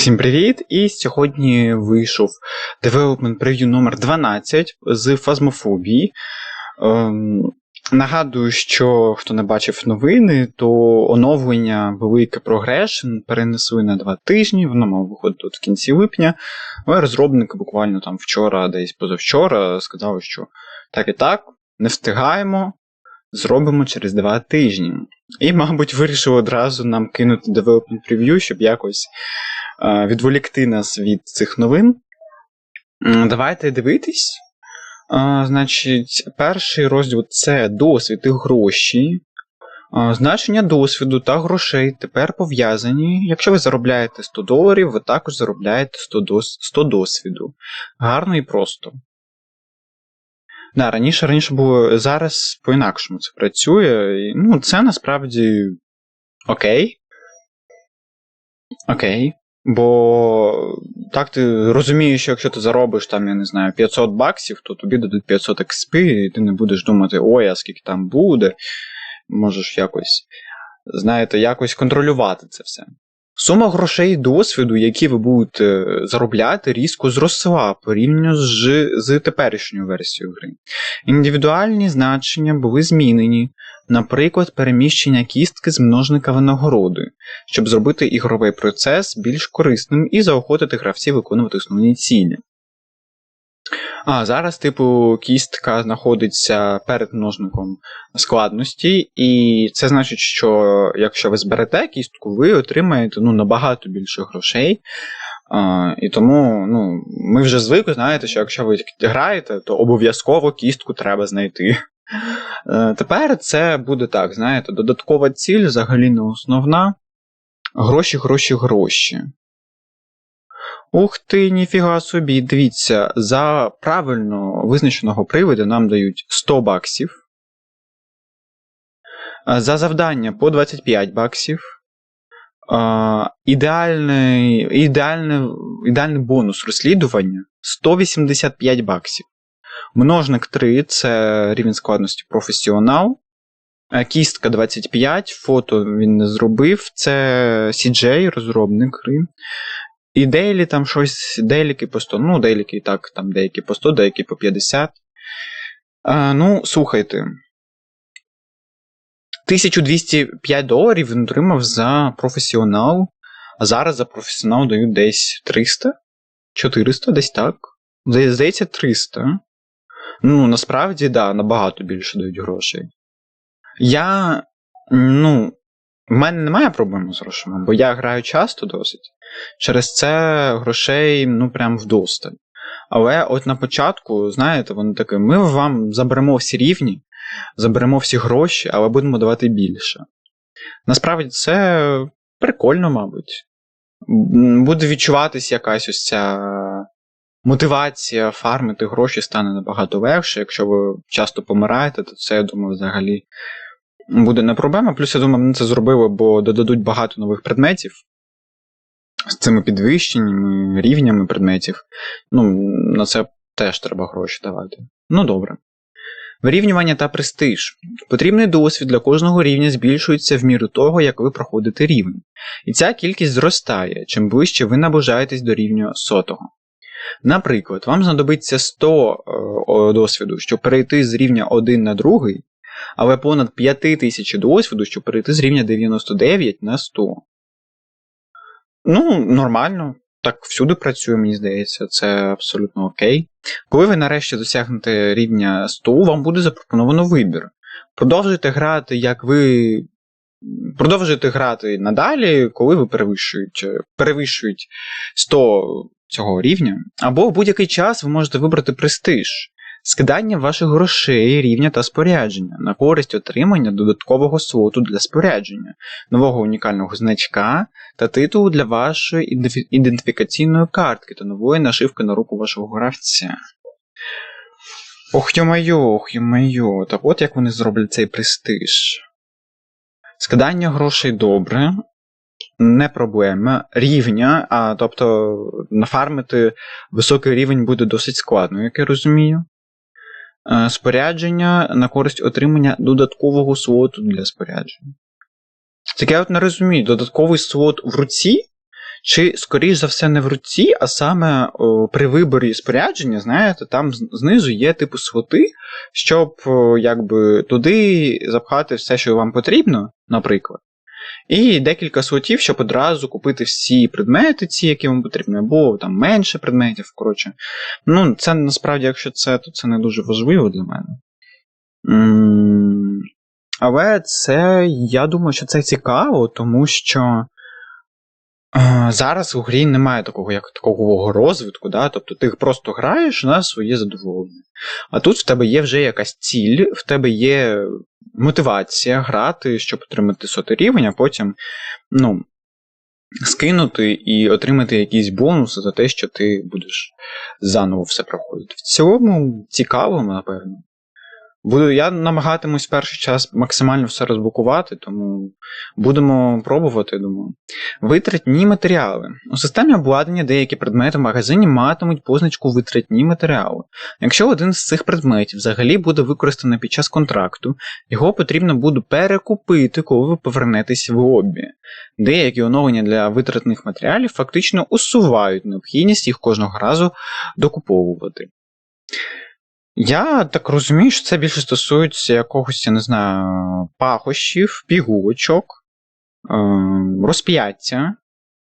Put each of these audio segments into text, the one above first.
Усім привіт! І сьогодні вийшов Development Preview номер 12 з фазмофобії. Ем, нагадую, що хто не бачив новини, то оновлення велике Progression перенесли на два тижні, воно мало виходити в кінці липня. Але розробники буквально там вчора, десь позавчора, сказали, що так і так, не встигаємо, зробимо через два тижні. І, мабуть, вирішили одразу нам кинути Development Preview, щоб якось відволікти нас від цих новин. Давайте дивитись. Е, Значить, перший розділ це досвід і гроші. Е, Значення досвіду та грошей тепер пов'язані. Якщо ви заробляєте 100 доларів, ви також заробляєте 100, дос... 100 досвіду. Гарно і просто. Да, раніше раніше було зараз по-інакшому це працює. Ну, це насправді окей. Окей. Бо так ти розумієш, що якщо ти заробиш там, я не знаю, 500 баксів, то тобі дадуть 500 XP, і ти не будеш думати, ой, а скільки там буде. Можеш якось, знаєте, якось контролювати це все. Сума грошей і досвіду, які ви будете заробляти, різко зросла порівняно з, з теперішньою версією гри. Індивідуальні значення були змінені, наприклад, переміщення кістки з множника винагороди, щоб зробити ігровий процес більш корисним і заохотити гравців виконувати основні цілі. А зараз, типу, кістка знаходиться перед множником складності, і це значить, що якщо ви зберете кістку, ви отримаєте ну, набагато більше грошей. А, і тому ну, ми вже звикли, знаєте, що якщо ви граєте, то обов'язково кістку треба знайти. Е, Тепер це буде так, знаєте, додаткова ціль взагалі не основна. Гроші, гроші, гроші. Ух ти, ніфіга собі, дивіться, за правильно визначеного приводу нам дають 100 баксів. За завдання по 25 баксів. Ідеальний, ідеальний, ідеальний бонус розслідування 185 баксів. Множник 3 це рівень складності професіонал. Е, Кістка 25, фото він не зробив. Це CJ, розробник гри. І дейлі там щось, дейліки по 100, ну, дейліки так, там деякі по 100, деякі по 50. А, ну, слухайте. 1205 доларів він отримав за професіонал, а зараз за професіонал дають десь 300? 400, десь так. Здається, 300. Ну, насправді, да, набагато більше дають грошей. Я. Ну, в мене немає проблем з грошима, бо я граю часто досить. Через це грошей, ну, прям вдосталь. Але от на початку, знаєте, вони таке, ми вам заберемо всі рівні, заберемо всі гроші, але будемо давати більше. Насправді це прикольно, мабуть. Буде відчуватись якась ось ця мотивація фармити гроші стане набагато легше. Якщо ви часто помираєте, то це, я думаю, взагалі буде не проблема. Плюс, я думаю, вони це зробили, бо додадуть багато нових предметів з цими підвищеннями, рівнями предметів. Ну, на це теж треба гроші давати. Ну, добре. Вирівнювання та престиж. Потрібний досвід для кожного рівня збільшується в міру того, як ви проходите рівень. І ця кількість зростає, чим ближче ви наближаєтесь до рівня сотого. Наприклад, вам знадобиться 100 е, досвіду, щоб перейти з рівня 1 на другий, але понад 5000 досвіду, щоб перейти з рівня 99 на 100. Ну, нормально. Так всюди працює, мені здається, це абсолютно окей. Коли ви нарешті досягнете рівня 100, вам буде запропоновано вибір. Продовжуйте грати, як ви. Продовжуйте грати надалі, коли ви перевищуєте, перевищують 100 цього рівня. Або в будь-який час ви можете вибрати престиж, скидання ваших грошей, рівня та спорядження на користь отримання додаткового слоту для спорядження, нового унікального значка та титулу для вашої ідентифікаційної картки та нової нашивки на руку вашого гравця. Ох йо-майо, ох йо-майо, так от як вони зроблять цей престиж. Скидання грошей добре, не проблема. Рівня, а тобто нафармити високий рівень буде досить складно, як я розумію. Е, Спорядження на користь отримання додаткового слоту для спорядження. Так я от не розумію, додатковий слот в руці Чи, скоріш за все, не в руці, а саме о, при виборі спорядження, знаєте, там знизу є типу своти, щоб о, якби туди запхати все, що вам потрібно, наприклад. І декілька слотів, щоб одразу купити всі предмети, ці, які вам потрібні, або там менше предметів. коротше. Ну, це насправді, якщо це, то це не дуже важливо для мене. Але це, я думаю, що це цікаво, тому що зараз у грі немає такого як такого розвитку, да? тобто ти просто граєш на своє задоволення. А тут в тебе є вже якась ціль, в тебе є мотивація грати, щоб отримати сотий рівень, а потім ну, скинути і отримати якісь бонуси за те, що ти будеш заново все проходити. В цілому цікаво, напевно. Буду, Я намагатимусь перший час максимально все розблокувати, тому будемо пробувати, думаю. Витратні матеріали. У системі обладнання деякі предмети в магазині матимуть позначку витратні матеріали. Якщо один з цих предметів взагалі буде використаний під час контракту, його потрібно буде перекупити, коли ви повернетесь в обі. Деякі оновлення для витратних матеріалів фактично усувають необхідність їх кожного разу докуповувати. Я так розумію, що це більше стосується якогось, я не знаю, пахощів, пігулочок, ем, розп'яття.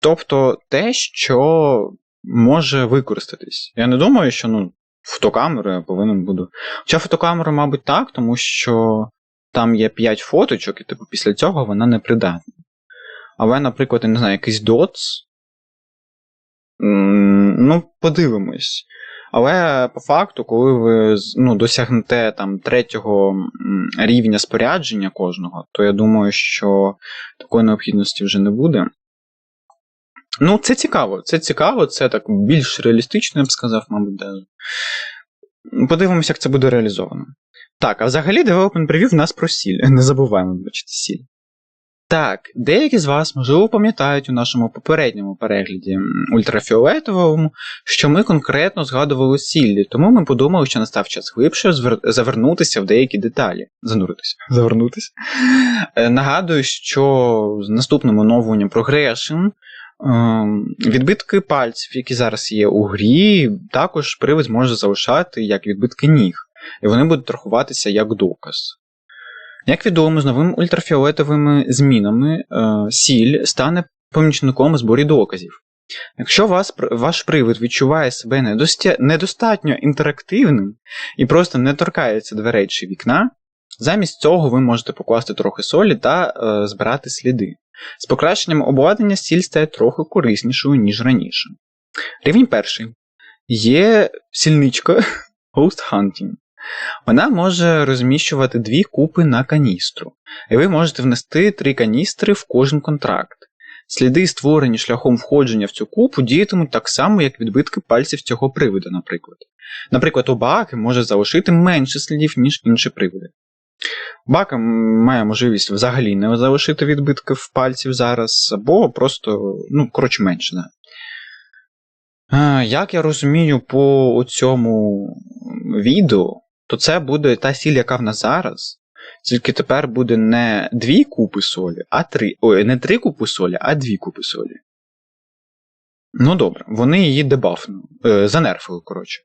Тобто те, що може використатись. Я не думаю, що ну, фотокамеру я повинен буду. Хоча фотокамера, мабуть, так, тому що там є 5 фоточок, і типу, після цього вона не придатна. Але, наприклад, я не знаю, якийсь доц. Ну, подивимось. Але по факту, коли ви ну, досягнете там третього рівня спорядження кожного, то я думаю, що такої необхідності вже не буде. Ну, це цікаво, це цікаво, це так більш реалістично, я б сказав, мабуть, даже. Подивимося, як це буде реалізовано. Так, а взагалі Development Preview в нас про сіль. Не забуваємо бачити сіль. Так, деякі з вас, можливо, пам'ятають у нашому попередньому перегляді ультрафіолетовому, що ми конкретно згадували сіллі, тому ми подумали, що настав час глибше завернутися в деякі деталі. Зануритися. Завернутися. Е, нагадую, що з наступним оновленням Progression ем, відбитки пальців, які зараз є у грі, також привид зможе залишати як відбитки ніг, і вони будуть рахуватися як доказ. Як відомо, з новими ультрафіолетовими змінами е, сіль стане помічником у зборі доказів. Якщо вас, ваш привид відчуває себе недостатньо інтерактивним і просто не торкається дверей чи вікна, замість цього ви можете покласти трохи солі та е, збирати сліди. З покращенням обладнання сіль стає трохи кориснішою, ніж раніше. Рівень перший. Є сільничка Ghost Hunting. Вона може розміщувати дві купи на каністру, і ви можете внести три каністри в кожен контракт. Сліди, створені шляхом входження в цю купу, діятимуть так само, як відбитки пальців цього приводу, наприклад. Наприклад, у Бааки може залишити менше слідів, ніж інші приводи. Бака має можливість взагалі не залишити відбитків пальців зараз, або просто, ну, коротше, менше. Да. Як я розумію по цьому відео, то це буде та сіль, яка в нас зараз. Тільки тепер буде не дві купи солі, а три. Ой, не три купи солі, а дві купи солі. Ну добре, вони її дебафнули. Е, занерфили, коротше.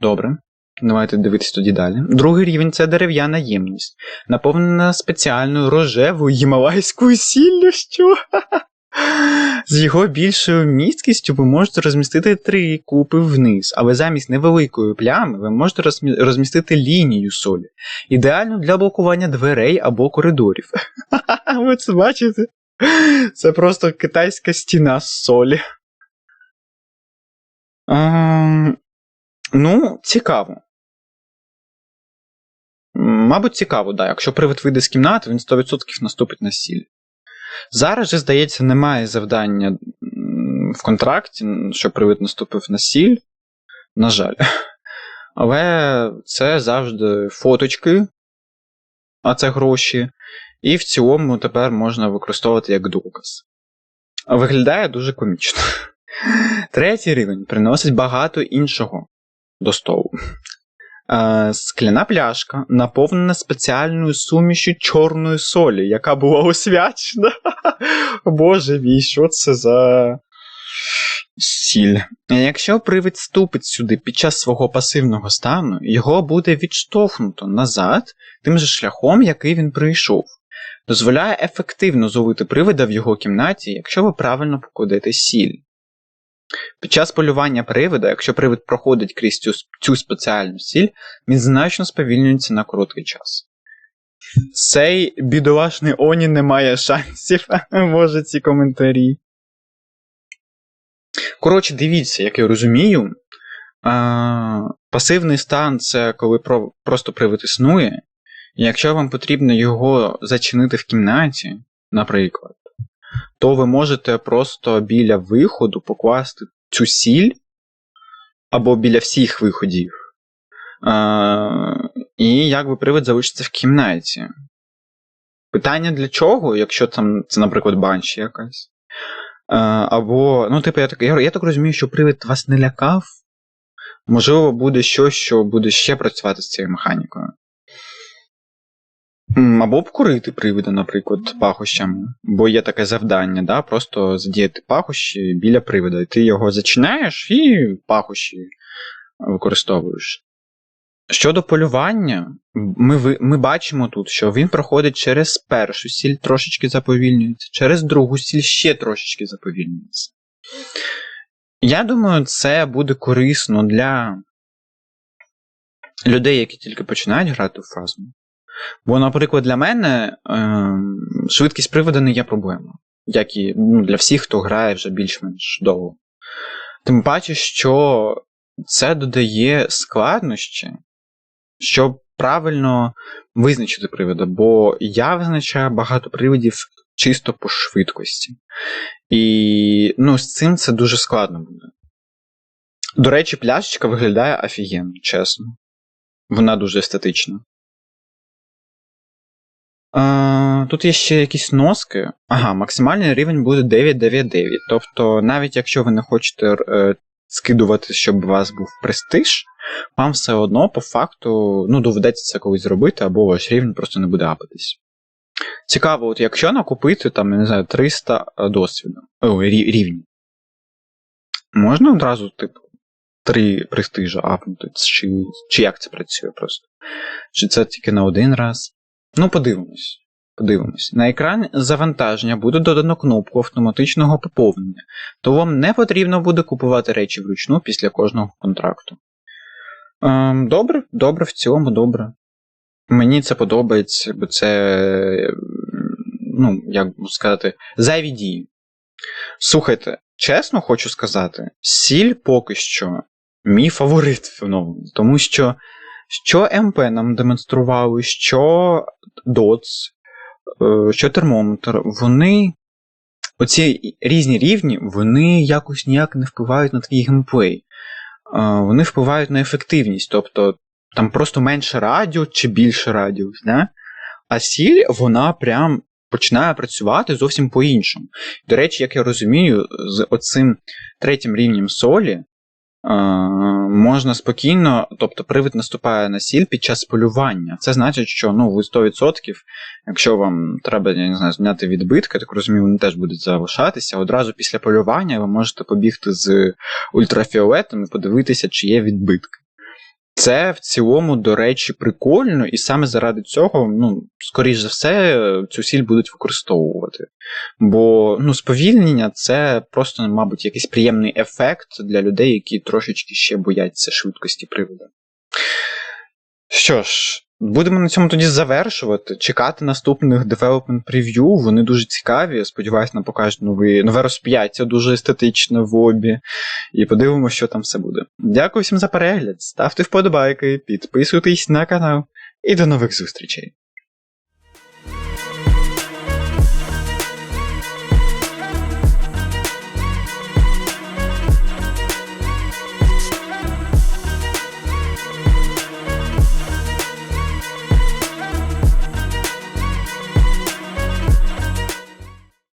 Добре. Давайте дивитися тоді далі. Другий рівень це дерев'яна ємність, наповнена спеціальною рожевою гімалайською сіллю. Що? З його більшою місткістю ви можете розмістити три купи вниз, але замість невеликої плями ви можете розмістити лінію солі. Ідеально для блокування дверей або коридорів. Ви це бачите? Це просто китайська стіна солі. А, ну, цікаво. Мабуть, цікаво, да. Якщо привид вийде з кімнати, він 100% наступить на сіль. Зараз же, здається, немає завдання в контракті, що привид наступив на сіль. На жаль. Але це завжди фоточки, а це гроші. І в цілому тепер можна використовувати як доказ. Виглядає дуже комічно. Третій рівень приносить багато іншого до столу. Е, скляна пляшка, наповнена спеціальною сумішю чорної солі, яка була освячена. Боже мій, що це за сіль? Якщо привид ступить сюди під час свого пасивного стану, його буде відштовхнуто назад тим же шляхом, який він прийшов. Дозволяє ефективно зловити привида в його кімнаті, якщо ви правильно покладете сіль. Під час полювання привида, якщо привид проходить крізь цю, цю спеціальну сіль, він значно сповільнюється на короткий час. Цей бідолашний Оні не має шансів, може ці коментарі. Коротше, дивіться, як я розумію. А, пасивний стан це коли про, просто привид існує. І якщо вам потрібно його зачинити в кімнаті, наприклад, то ви можете просто біля виходу покласти цю сіль або біля всіх виходів. І якби привид залишиться в кімнаті. Питання для чого, якщо там це, наприклад, банші якась. Або, ну, типу, я так, я, я так розумію, що привид вас не лякав. Можливо, буде щось, що буде ще працювати з цією механікою. Або обкурити привида, наприклад, пахощами. Бо є таке завдання, да? просто задіяти пахощі біля привида. І ти його зачинаєш і пахощі використовуєш. Щодо полювання, ми ми бачимо тут, що він проходить через першу сіль трошечки заповільнюється, через другу сіль ще трошечки заповільнюється. Я думаю, це буде корисно для людей, які тільки починають грати в фазму. Бо, наприклад, для мене е, швидкість приводу не є проблемою, як і ну, для всіх, хто грає вже більш-менш довго. Тим паче, що це додає складнощі, щоб правильно визначити привода, бо я визначаю багато приводів чисто по швидкості. І ну, з цим це дуже складно буде. До речі, пляшечка виглядає офігенно, чесно. Вона дуже естетична. Тут є ще якісь носки. Ага, максимальний рівень буде 999. Тобто, навіть якщо ви не хочете е, скидувати, щоб у вас був престиж, вам все одно по факту ну, доведеться це колись зробити, або ваш рівень просто не буде апатись. Цікаво, от якщо накупити там, я не знаю, 300 е, досвіду, рівні, можна одразу, типу, 3 престижа апнути, чи, чи як це працює просто? Чи це тільки на один раз? Ну, подивимось. Подивимось. На екрані завантаження буде додано кнопку автоматичного поповнення, то вам не потрібно буде купувати речі вручну після кожного контракту. Ем, Добре, добре, в цілому добре. Мені це подобається, бо це, ну, як сказати, зайві дії. Слухайте, чесно хочу сказати, сіль поки що мій фаворит в новому, тому що що МП нам демонстрували, що DOTS, е, що термометр, вони. Оці різні рівні, вони якось ніяк не впливають на твій геймплей. Е, вони впливають на ефективність, тобто там просто менше радіо чи більше радіус. Да? А сіль, вона прям починає працювати зовсім по-іншому. До речі, як я розумію, з оцим третім рівнем солі можна спокійно, тобто привид наступає на сіль під час полювання. Це значить, що ну, ви 100%, якщо вам треба я не знаю, зняти відбитки, так розумію, вони теж будуть залишатися. Одразу після полювання ви можете побігти з ультрафіолетом і подивитися, чи є відбитки. Це в цілому, до речі, прикольно, і саме заради цього, ну, скоріш за все, цю сіль будуть використовувати. Бо ну, сповільнення це просто, мабуть, якийсь приємний ефект для людей, які трошечки ще бояться швидкості приводу. Що ж, будемо на цьому тоді завершувати. Чекати наступних development прев'ю. Вони дуже цікаві. Сподіваюсь, нам покажуть нові, нове розп'яття, дуже естетичне в обі. І подивимося, що там все буде. Дякую всім за перегляд. Ставте вподобайки, підписуйтесь на канал і до нових зустрічей.